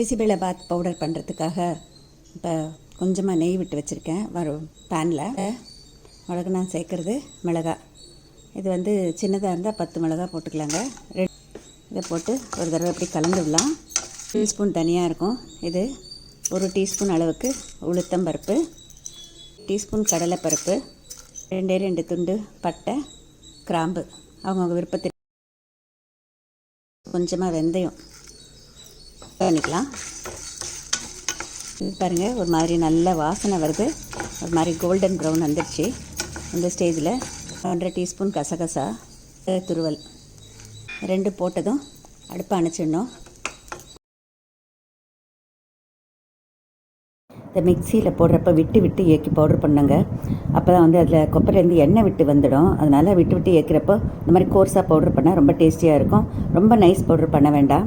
பிசிபேளை பாத் powder பண்ணுறதுக்காக இப்போ கொஞ்சமாக நெய் விட்டு வச்சுருக்கேன். வரும் பேனில் மிளகு நான் சேர்க்குறது மிளகா. இது வந்து சின்னதாக இருந்தால் பத்து மிளகா போட்டுக்கலாங்க. ரெட் இதை போட்டு ஒரு தடவை இப்படி கலந்து விடலாம் டீஸ்பூன் தனியாக இருக்கும். இது ஒரு டீஸ்பூன் அளவுக்கு உளுத்தம் பருப்பு டீஸ்பூன் கடலைப்பருப்பு ரெண்டே ரெண்டு துண்டு பட்டை கிராம்பு. அவங்கவுங்க விருப்பத்தில் கொஞ்சமாக வெந்தயம். பண்ணிக்கலாம். பாருங்கள் ஒரு மாதிரி நல்ல வாசனை வருது. ஒரு மாதிரி கோல்டன் ப்ரௌன் வந்துடுச்சு இந்த ஸ்டேஜில் ஒன்றரை டீஸ்பூன் கசகசா துருவல். ரெண்டு போட்டதும் அடுப்பை அணைச்சிடணும். இந்த மிக்சியில் போடுறப்ப விட்டு விட்டு ஏக்கி பவுடர் பண்ணுங்க. அப்போ தான் வந்து அதில் கொப்பரைலேருந்து எண்ணெய் விட்டு வந்துடும். அதனால் விட்டு விட்டு ஏற்கிறப்போ இந்த மாதிரி கோர்ஸாக பவுடர் பண்ணால் ரொம்ப டேஸ்டியாக இருக்கும். ரொம்ப நைஸ் பவுடர் பண்ண வேண்டாம்.